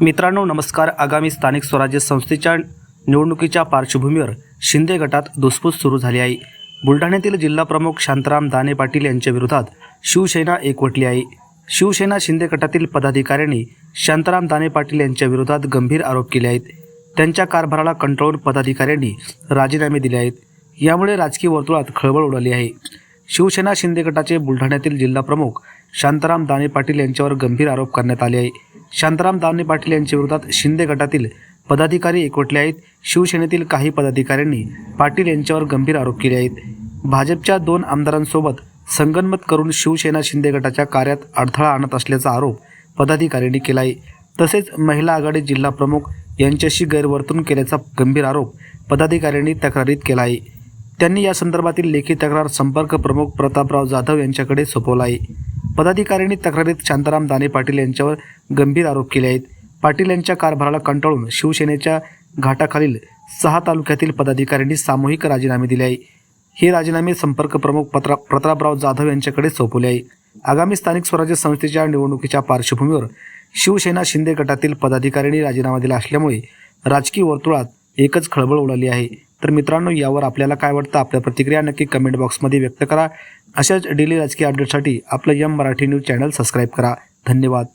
मित्रांनो नमस्कार. आगामी स्थानिक स्वराज्य संस्थेच्या निवडणुकीच्या पार्श्वभूमीवर शिंदे गटात धुसफूस सुरू झाली आहे. बुलढाण्यातील जिल्हाप्रमुख शांताराम दाने पाटील यांच्या विरोधात शिवसेना एकवटली आहे. शिवसेना शिंदे गटातील पदाधिकाऱ्यांनी शांताराम दाने पाटील यांच्या विरोधात गंभीर आरोप केले आहेत. त्यांच्या कारभाराला कंटाळून पदाधिकाऱ्यांनी राजीनामे दिले आहेत. यामुळे राजकीय वर्तुळात खळबळ उडाली आहे. शिवसेना शिंदे गटाचे बुलढाण्यातील जिल्हाप्रमुख शांताराम दाने पाटील यांच्यावर गंभीर आरोप करण्यात आले आहे शांताराम दाने पाटील यांच्या विरोधात शिंदे गटातील पदाधिकारी एकवटले आहेत. शिवसेनेतील काही पदाधिकाऱ्यांनी पाटील यांच्यावर गंभीर आरोप केले आहेत. भाजपच्या दोन आमदारांसोबत संगनमत करून शिवसेना शिंदे गटाच्या कार्यात अडथळा आणत असल्याचा आरोप पदाधिकाऱ्यांनी केला आहे. तसेच महिला आघाडी जिल्हा प्रमुख यांच्याशी गैरवर्तन केल्याचा गंभीर आरोप पदाधिकाऱ्यांनी तक्रारीत केला आहे. त्यांनी या संदर्भातील लेखी तक्रार संपर्क प्रमुख प्रतापराव जाधव यांच्याकडे सोपवला आहे. पदाधिकाऱ्यांनी तक्रारीत शांताराम दाने पाटील यांच्यावर गंभीर आरोप केले आहेत. पाटील यांच्या कारभाराला कंटाळून शिवसेनेच्या घाटाखालील सहा तालुक्यातील पदाधिकाऱ्यांनी सामूहिक राजीनामे दिले आहे हे राजीनामे संपर्क प्रमुख पत्रा प्रतापराव जाधव यांच्याकडे सोपवले आहे आगामी स्थानिक स्वराज्य संस्थेच्या निवडणुकीच्या पार्श्वभूमीवर शिवसेना शिंदे गटातील पदाधिकाऱ्यांनी राजीनामा दिला असल्यामुळे राजकीय वर्तुळात एकच खळबळ उडाली आहे. तर मित्रांनो यावर आपल्याला काय वाटतं? आपल्या प्रतिक्रिया नक्की कमेंट बॉक्समध्ये व्यक्त करा. अशाच डेली राजकीय अपडेटसाठी आपलं यम मराठी न्यूज चॅनल सबस्क्राईब करा. धन्यवाद.